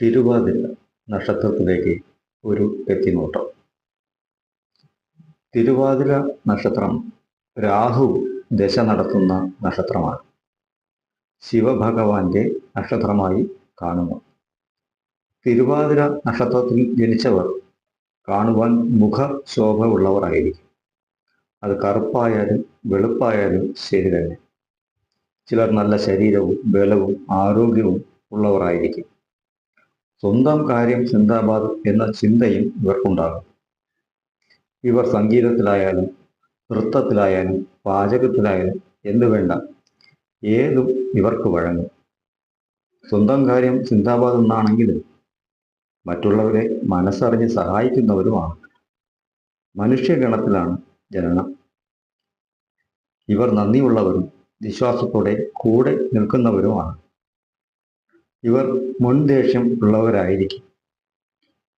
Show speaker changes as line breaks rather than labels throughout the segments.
തിരുവാതിര നക്ഷത്രത്തിലേക്ക് ഒരു എത്തിനോട്ടം. തിരുവാതിര നക്ഷത്രം രാഹു ദശ നടത്തുന്ന നക്ഷത്രമാണ്. ശിവഭഗവാന്റെ നക്ഷത്രമായി കാണുന്നു. തിരുവാതിര നക്ഷത്രത്തിൽ ജനിച്ചവർ കാണുവാൻ മുഖ ശോഭ ഉള്ളവരായിരിക്കും അത് കറുപ്പായാലും വെളുപ്പായാലും ശരി തന്നെ. ചിലർ നല്ല ശരീരവും ബലവും ആരോഗ്യവും ഉള്ളവരായിരിക്കും. സ്വന്തം കാര്യം സിന്ദാബാദ് എന്ന ചിന്തയും ഇവർക്കുണ്ടാകും. ഇവർ സംഗീതത്തിലായാലും നൃത്തത്തിലായാലും പാചകത്തിലായാലും എന്തു വേണ്ട ഏതും ഇവർക്ക് വഴങ്ങും. സ്വന്തം കാര്യം സിന്ദാബാദ് എന്നാണെങ്കിലും മറ്റുള്ളവരെ മനസ്സറിഞ്ഞ് സഹായിക്കുന്നവരുമാണ്. മനുഷ്യഗണത്തിലാണ് ജനനം. ഇവർ നന്ദിയുള്ളവരും വിശ്വാസത്തോടെ കൂടെ നിൽക്കുന്നവരുമാണ്. ഇവർ മുൻദേഷ്യം ഉള്ളവരായിരിക്കും.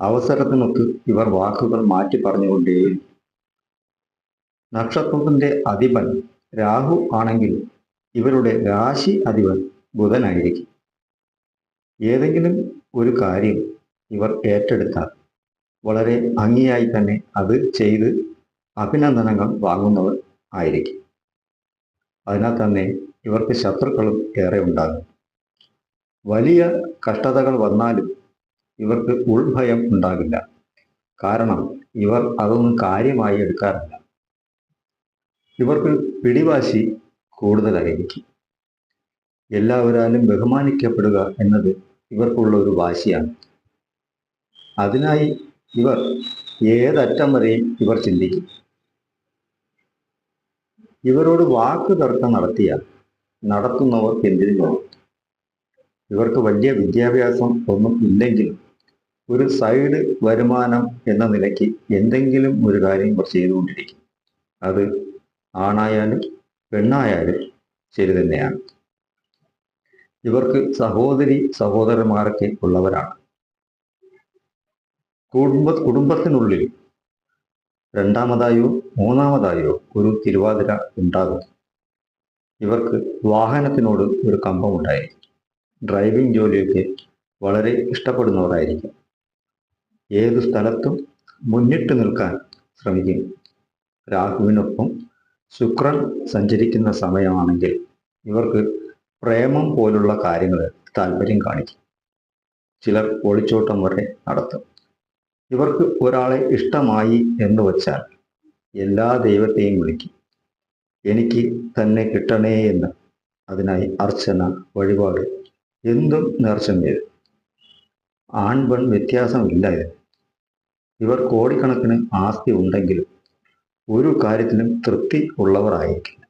അവസരത്തിനൊത്ത് ഇവർ വാക്കുകൾ മാറ്റി പറഞ്ഞുകൊണ്ടേ നക്ഷത്രത്തിന്റെ അധിപൻ രാഹു ആണെങ്കിൽ ഇവരുടെ രാശി അധിപൻ ബുധനായിരിക്കും. ഏതെങ്കിലും ഒരു കാര്യം ഇവർ ഏറ്റെടുത്താൽ വളരെ ഭംഗിയായി തന്നെ അത് ചെയ്ത് അഭിനന്ദനങ്ങൾ വാങ്ങുന്നവർ ആയിരിക്കും. അതിനാൽ തന്നെ ഇവർക്ക് ശത്രുക്കളും ഏറെ ഉണ്ടാകും. വലിയ കഷ്ടതകൾ വന്നാലും ഇവർക്ക് ഉൾഭയം ഉണ്ടാകില്ല. കാരണം ഇവർ അതൊന്നും കാര്യമായി എടുക്കാറില്ല. ഇവർക്ക് പിടിവാശി കൂടുതലായിരിക്കും. എല്ലാവരാലും ബഹുമാനിക്കപ്പെടുക എന്നത് ഇവർക്കുള്ള ഒരു വാശിയാണ്. അതിനായി ഇവർ ഏതറ്റം വരെയും ഇവർ ചിന്തിക്കും. ഇവരോട് വാക്ക് തർക്കം നടത്തിയാൽ നടത്തുന്നവർക്ക് എന്തിനു ഇവർക്ക് വലിയ വിദ്യാഭ്യാസം ഒന്നും ഇല്ലെങ്കിലും ഒരു സൈഡ് വരുമാനം എന്ന നിലയ്ക്ക് എന്തെങ്കിലും ഒരു കാര്യം ഇവർ ചെയ്തുകൊണ്ടിരിക്കും. അത് ആണായാലും പെണ്ണായാലും ശരി തന്നെയാണ്. ഇവർക്ക് സഹോദരി സഹോദരന്മാരൊക്കെ ഉള്ളവരാണ്. കുടുംബ കുടുംബത്തിനുള്ളിൽ രണ്ടാമതായോ മൂന്നാമതായോ ഒരു തിരുവാതിര ഉണ്ടാകും. ഇവർക്ക് വാഹനത്തിനോട് ഒരു കമ്പം കമ്പമുണ്ടായിരിക്കും ഡ്രൈവിംഗ് ജോലിയൊക്കെ വളരെ ഇഷ്ടപ്പെടുന്നവരായിരിക്കും. ഏത് സ്ഥലത്തും മുന്നിട്ട് നിൽക്കാൻ ശ്രമിക്കും. രാഹുവിനൊപ്പം ശുക്രൻ സഞ്ചരിക്കുന്ന സമയമാണെങ്കിൽ ഇവർക്ക് പ്രേമം പോലുള്ള കാര്യങ്ങൾ താല്പര്യം കാണിക്കും. ചിലർ ഒളിച്ചോട്ടം വരെ നടത്തും. ഇവർക്ക് ഒരാളെ ഇഷ്ടമായി എന്ന് വച്ചാൽ എല്ലാ ദൈവത്തെയും വിളിക്കും. എനിക്ക് തന്നെ കിട്ടണേ എന്ന് അതിനായി അർച്ചന വഴിപാട് എന്തും നേർച്ചം ചെയ്തു. ആൺ പെൺ വ്യത്യാസമില്ല ഇവർ കോടിക്കണക്കിന് ആസ്തി ഉണ്ടെങ്കിലും ഒരു കാര്യത്തിലും തൃപ്തി ഉള്ളവരായിരിക്കില്ല.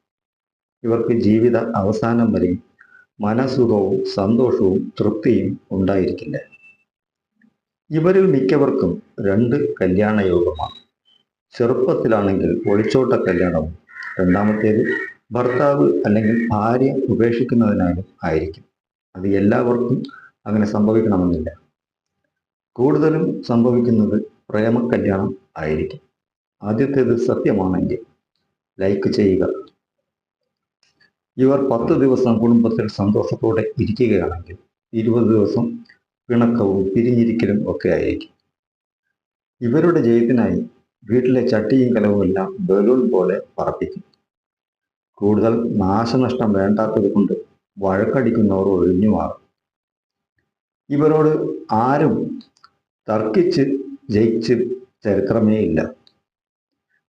ഇവർക്ക് ജീവിത അവസാനം വരെ മനസുഖവും സന്തോഷവും തൃപ്തിയും ഉണ്ടായിരിക്കില്ല. ഇവരിൽ മിക്കവർക്കും രണ്ട് കല്യാണ യോഗമാണ് ചെറുപ്പത്തിലാണെങ്കിൽ ഒളിച്ചോട്ട കല്യാണവും. രണ്ടാമത്തേത് ഭർത്താവ് അല്ലെങ്കിൽ ഭാര്യ ഉപേക്ഷിക്കുന്നതിനാലും ആയിരിക്കും. അത് എല്ലാവർക്കും അങ്ങനെ സംഭവിക്കണമെന്നില്ല. കൂടുതലും സംഭവിക്കുന്നത് പ്രേമ കല്യാണം ആയിരിക്കും. ആദ്യത്തേത് സത്യമാണെങ്കിൽ ലൈക്ക് ചെയ്യുക. ഇവർ പത്ത് ദിവസം കുടുംബത്തിൽ സന്തോഷത്തോടെ ഇരിക്കുകയാണെങ്കിൽ ഇരുപത് ദിവസം പിണക്കവും പിരിഞ്ഞിരിക്കലും ഒക്കെ ആയിരിക്കും. ഇവരുടെ ജയത്തിനായി വീട്ടിലെ ചട്ടിയും കലവും എല്ലാം ബലൂൺ പോലെ പറപ്പിക്കും. കൂടുതൽ നാശനഷ്ടം വേണ്ടാത്തത് കൊണ്ട് വഴക്കടിക്കുന്നവർ ഒഴിഞ്ഞു മാറും. ഇവരോട് ആരും തർക്കിച്ച് ജയിച്ച് ചരിത്രമേ ഇല്ല.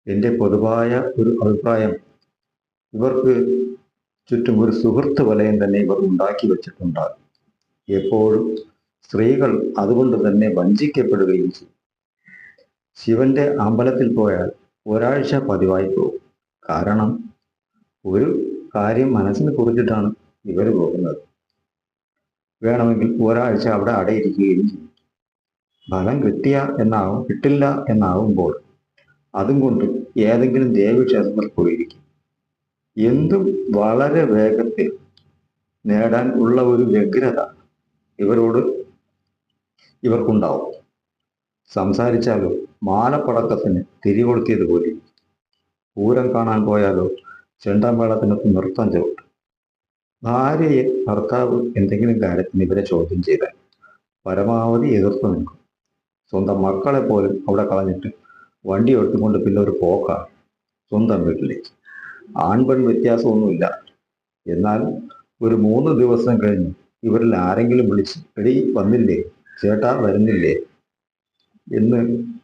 എന്റെ പൊതുവായ ഒരു അഭിപ്രായം ഇവർക്ക് ചുറ്റും ഒരു സുഹൃത്ത് വലയം തന്നെ ഇവർ ഉണ്ടാക്കി വെച്ചിട്ടുണ്ടാകും എപ്പോഴും സ്ത്രീകൾ അതുകൊണ്ട് തന്നെ വഞ്ചിക്കപ്പെടുകയും ചെയ്യും. ശിവന്റെ അമ്പലത്തിൽ പോയാൽ ഒരാഴ്ച പതിവായി പോകും. കാരണം ഒരു കാര്യം മനസ്സിന് കുറിച്ചിട്ടാണ് ഇവർ പോകുന്നത്. വേണമെങ്കിൽ ഒരാഴ്ച അവിടെ അടയിരിക്കുകയും ചെയ്യും. ഫലം കിട്ടിയ എന്നാവും കിട്ടില്ല എന്നാവുമ്പോൾ അതും കൊണ്ട് ഏതെങ്കിലും ദേവീക്ഷേത്രത്തിൽ പോയിരിക്കും. എന്തും വളരെ വേഗത്തിൽ നേടാൻ ഉള്ള ഒരു വ്യഗ്രത ഇവരോട് ഇവർക്കുണ്ടാവും. സംസാരിച്ചാലോ മാലപ്പടക്കത്തിന് തിരികൊളുത്തിയതുപോലെ പൂരം കാണാൻ പോയാലോ ചെണ്ടമേളത്തിനൊത്ത് നൃത്തം ചവിട്ടും. ഭാര്യയെ ഭർത്താവ് എന്തെങ്കിലും കാര്യത്തിന് ഇവരെ ചോദ്യം ചെയ്താൽ പരമാവധി എതിർത്ത് നിൽക്കും. സ്വന്തം മക്കളെ പോലും അവിടെ കളഞ്ഞിട്ട് വണ്ടി എടുത്തുകൊണ്ട് പിന്നെ ഒരു പോക്കാണ് സ്വന്തം വീട്ടിലേക്ക്. ആൺപെൺ വ്യത്യാസമൊന്നുമില്ല. എന്നാൽ ഒരു മൂന്ന് ദിവസം കഴിഞ്ഞ് ഇവരിൽ ആരെങ്കിലും വിളിച്ച് എടി വന്നില്ലേ? ചേട്ടാ വരുന്നില്ലേ? എന്ന്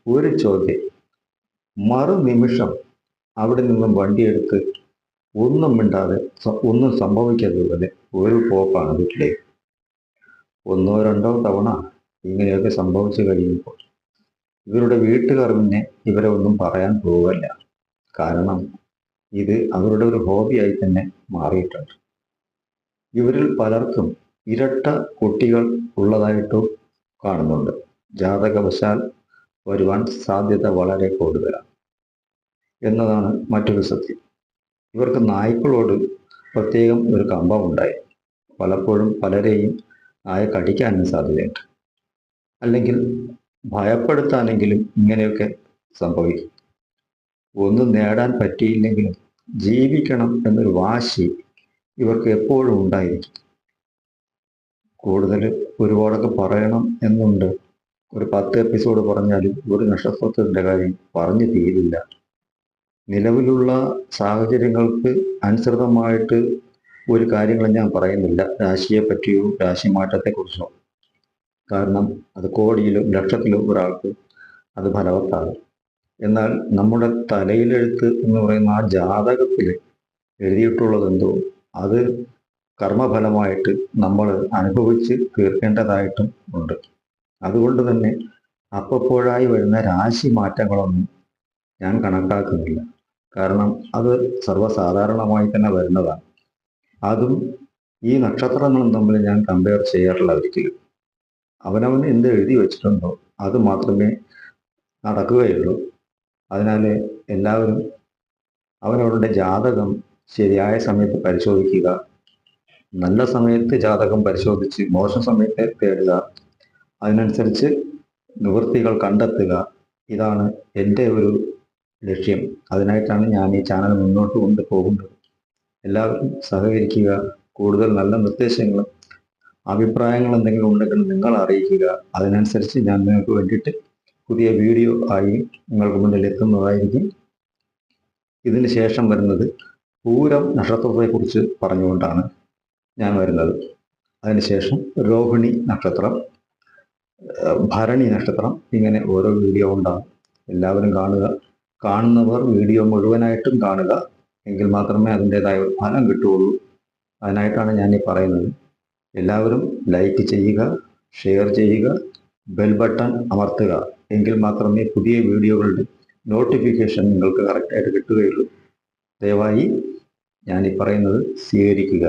ഒരു ചോദ്യം. മറുനിമിഷം അവിടെ നിന്നും വണ്ടിയെടുത്ത് ഒന്നും മിണ്ടാതെ ഒന്നും സംഭവിക്കാത്തതുപോലെ ഒരു പോക്കാണ് വീട്ടിലേക്ക് ഒന്നോ രണ്ടോ തവണ ഇങ്ങനെയൊക്കെ സംഭവിച്ചു കഴിയുമ്പോൾ ഇവരുടെ വീട്ടുകാർ പിന്നെ ഇവരെ ഒന്നും പറയാൻ പോവല്ല. കാരണം ഇത് അവരുടെ ഒരു ഹോബിയായി തന്നെ മാറിയിട്ടുണ്ട്. ഇവരിൽ പലർക്കും ഇരട്ട കുട്ടികൾ ഉള്ളതായിട്ടും കാണുന്നുണ്ട്. ജാതകവശാൽ വരുവാൻ സാധ്യത വളരെ കൂടുതലാണ്. എന്നതാണ് മറ്റൊരു സത്യം. ഇവർക്ക് നായ്ക്കളോട് പ്രത്യേകം ഒരു കമ്പം ഉണ്ടായി. പലപ്പോഴും പലരെയും നായ കടിക്കാനും സാധ്യതയുണ്ട്. അല്ലെങ്കിൽ ഭയപ്പെടുത്താനെങ്കിലും ഇങ്ങനെയൊക്കെ സംഭവിക്കും. ഒന്നും നേടാൻ പറ്റിയില്ലെങ്കിലും ജീവിക്കണം എന്നൊരു വാശി ഇവർക്ക് എപ്പോഴും ഉണ്ടായിരിക്കും. കൂടുതൽ ഒരുപാടൊക്കെ പറയണം എന്നുണ്ട്. ഒരു പത്ത് എപ്പിസോഡ് പറഞ്ഞാലും ഒരു നക്ഷത്രത്തിന്റെ കാര്യം പറഞ്ഞു തീരില്ല. നിലവിലുള്ള സാഹചര്യങ്ങൾക്ക് അനുസൃതമായിട്ട് ഒരു കാര്യങ്ങളും ഞാൻ പറയുന്നില്ല. രാശിയെ പറ്റിയോ രാശി മാറ്റത്തെക്കുറിച്ചോ. കാരണം അത് കോടിയിലും ലക്ഷത്തിലും ഒരാൾക്ക് അത് ഫലവത്താകും. എന്നാൽ നമ്മുടെ തലയിലെഴുത്ത് എന്ന് പറയുന്ന ആ ജാതകത്തിൽ എഴുതിയിട്ടുള്ളതെന്തോ അത് കർമ്മഫലമായിട്ട് നമ്മൾ അനുഭവിച്ച് തീർക്കേണ്ടതായിട്ടും ഉണ്ട്. അതുകൊണ്ട് തന്നെ അപ്പപ്പോഴായി വരുന്ന രാശി മാറ്റങ്ങളൊന്നും ഞാൻ കണക്കാക്കുന്നില്ല. കാരണം അത് സർവസാധാരണമായി തന്നെ വരുന്നതാണ്. അതും ഈ നക്ഷത്രങ്ങളും തമ്മിൽ ഞാൻ കമ്പയർ ചെയ്യാറില്ല ഒരിക്കലും. അവനവൻ എന്ത് എഴുതി വെച്ചിട്ടുണ്ടോ അത് മാത്രമേ നടക്കുകയുള്ളൂ. അതിനാൽ എല്ലാവരും അവനവരുടെ ജാതകം ശരിയായ സമയത്ത് പരിശോധിക്കുക നല്ല സമയത്ത് ജാതകം പരിശോധിച്ച് മോശം സമയത്തെ തേടുക അതിനനുസരിച്ച് നിവൃത്തികൾ കണ്ടെത്തുക. ഇതാണ് എന്റെ ഒരു ലക്ഷ്യം. അതിനായിട്ടാണ് ഞാൻ ഈ ചാനൽ മുന്നോട്ട് കൊണ്ടുപോകുന്നത് എല്ലാവരും സഹകരിക്കുക കൂടുതൽ നല്ല നിർദ്ദേശങ്ങളും അഭിപ്രായങ്ങൾ എന്തെങ്കിലും ഉണ്ടെങ്കിൽ നിങ്ങൾ അറിയിക്കുക. അതിനനുസരിച്ച് ഞാൻ നിങ്ങൾക്ക് വേണ്ടിയിട്ട് പുതിയ വീഡിയോ ആയി നിങ്ങൾക്ക് മുന്നിൽ എത്തുന്നതായിരിക്കും. ഇതിന് ശേഷം വരുന്നത് പൂരം നക്ഷത്രത്തെക്കുറിച്ച് പറഞ്ഞുകൊണ്ടാണ് ഞാൻ വരുന്നത്. അതിനുശേഷം രോഹിണി നക്ഷത്രം ഭരണി നക്ഷത്രം ഇങ്ങനെ ഓരോ വീഡിയോ ഉണ്ടാകും എല്ലാവരും കാണുക. കാണുന്നവർ വീഡിയോ മുഴുവനായിട്ടും കാണുക. എങ്കിൽ മാത്രമേ അതിന്റെതായ ഒരു ഫലം കിട്ടുകയുള്ളൂ. അതിനായിട്ടാണ് ഞാൻ ഈ പറയുന്നത്. എല്ലാവരും ലൈക്ക് ചെയ്യുക ഷെയർ ചെയ്യുക ബെൽ ബട്ടൺ അമർത്തുക. എങ്കിൽ മാത്രമേ പുതിയ വീഡിയോകളുടെ നോട്ടിഫിക്കേഷൻ നിങ്ങൾക്ക് കറക്റ്റായിട്ട് കിട്ടുകയുള്ളൂ. ദയവായി ഞാൻ ഈ പറയുന്നത് സ്വീകരിക്കുക.